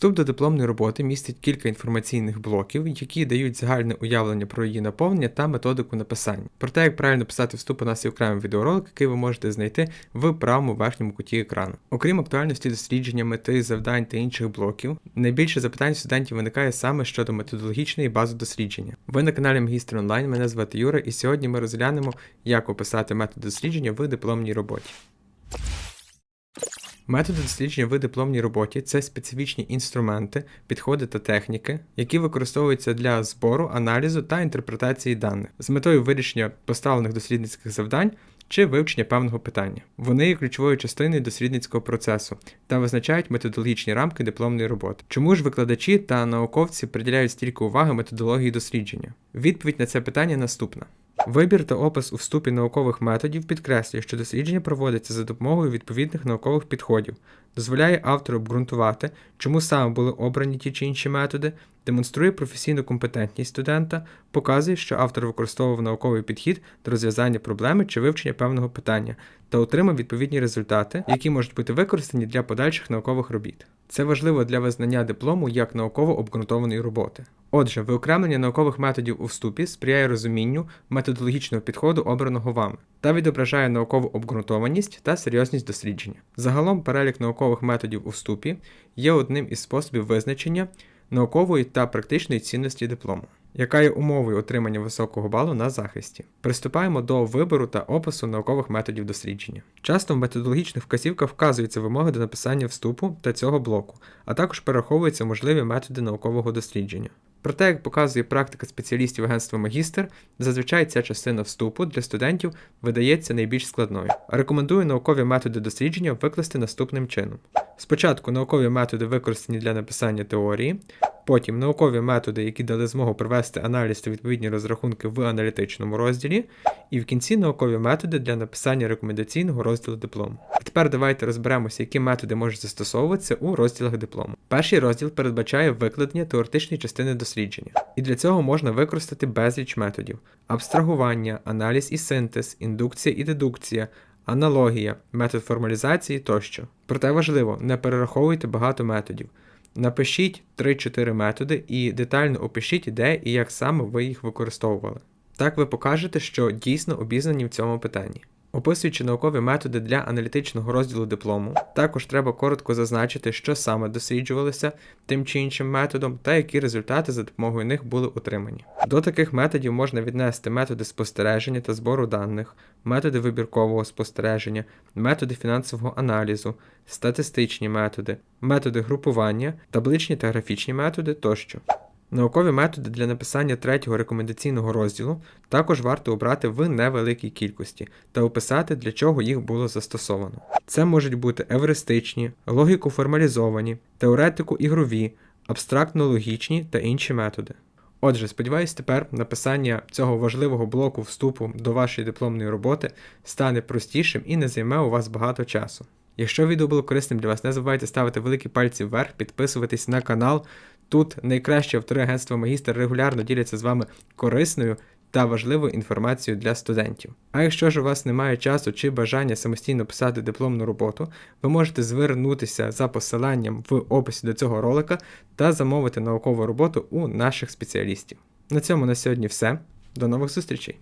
Вступ до дипломної роботи містить кілька інформаційних блоків, які дають загальне уявлення про її наповнення та методику написання. Про те, як правильно писати вступ, у нас є окремий відеоролик, який ви можете знайти в правому верхньому куті екрану. Окрім актуальності дослідження, мети, завдань та інших блоків, найбільше запитань студентів виникає саме щодо методологічної бази дослідження. Ви на каналі Магістр Онлайн, мене звати Юра, і сьогодні ми розглянемо, як описати метод дослідження в дипломній роботі. Методи дослідження в дипломній роботі це специфічні інструменти, підходи та техніки, які використовуються для збору, аналізу та інтерпретації даних з метою вирішення поставлених дослідницьких завдань чи вивчення певного питання. Вони є ключовою частиною дослідницького процесу та визначають методологічні рамки дипломної роботи. Чому ж викладачі та науковці приділяють стільки уваги методології дослідження? Відповідь на це питання наступна. Вибір та опис у вступі наукових методів підкреслює, що дослідження проводиться за допомогою відповідних наукових підходів, дозволяє автору обґрунтувати, чому саме були обрані ті чи інші методи, демонструє професійну компетентність студента, показує, що автор використовував науковий підхід до розв'язання проблеми чи вивчення певного питання та отримав відповідні результати, які можуть бути використані для подальших наукових робіт. Це важливо для визнання диплому як науково обґрунтованої роботи. Отже, виокремлення наукових методів у вступі сприяє розумінню методологічного підходу, обраного вами, та відображає наукову обґрунтованість та серйозність дослідження. Загалом, перелік наукових методів у вступі є одним із способів визначення наукової та практичної цінності диплому, яка є умовою отримання високого балу на захисті. Приступаємо до вибору та опису наукових методів дослідження. Часто в методологічних вказівках вказуються вимоги до написання вступу та цього блоку, а також перераховуються можливі методи наукового дослідження. Проте, як показує практика спеціалістів агентства Магістр, зазвичай ця частина вступу для студентів видається найбільш складною. Рекомендую наукові методи дослідження викласти наступним чином: спочатку наукові методи використані для написання теорії, потім наукові методи, які дали змогу провести аналіз та відповідні розрахунки в аналітичному розділі, і в кінці наукові методи для написання рекомендаційного розділу диплому. Тепер давайте розберемося, які методи можуть застосовуватися у розділах диплому. Перший розділ передбачає викладення теоретичної частини дослідження, і для цього можна використати безліч методів: абстрагування, аналіз і синтез, індукція і дедукція. Аналогія, метод формалізації тощо. Проте важливо, не перераховуйте багато методів. Напишіть 3-4 методи і детально опишіть, де і як саме ви їх використовували. Так ви покажете, що дійсно обізнані в цьому питанні. Описуючи наукові методи для аналітичного розділу диплому, також треба коротко зазначити, що саме досліджувалося тим чи іншим методом та які результати за допомогою них були отримані. До таких методів можна віднести методи спостереження та збору даних, методи вибіркового спостереження, методи фінансового аналізу, статистичні методи, методи групування, табличні та графічні методи тощо. Наукові методи для написання третього рекомендаційного розділу також варто обрати в невеликій кількості та описати, для чого їх було застосовано. Це можуть бути евристичні, логіко-формалізовані, теоретико-ігрові, абстрактно-логічні та інші методи. Отже, сподіваюсь, тепер написання цього важливого блоку вступу до вашої дипломної роботи стане простішим і не займе у вас багато часу. Якщо відео було корисним для вас, не забувайте ставити великі пальці вверх, підписуватись на канал. Тут найкраще автори агентства Магістр регулярно діляться з вами корисною та важливою інформацією для студентів. А якщо ж у вас немає часу чи бажання самостійно писати дипломну роботу, ви можете звернутися за посиланням в описі до цього ролика та замовити наукову роботу у наших спеціалістів. На цьому на сьогодні все. До нових зустрічей!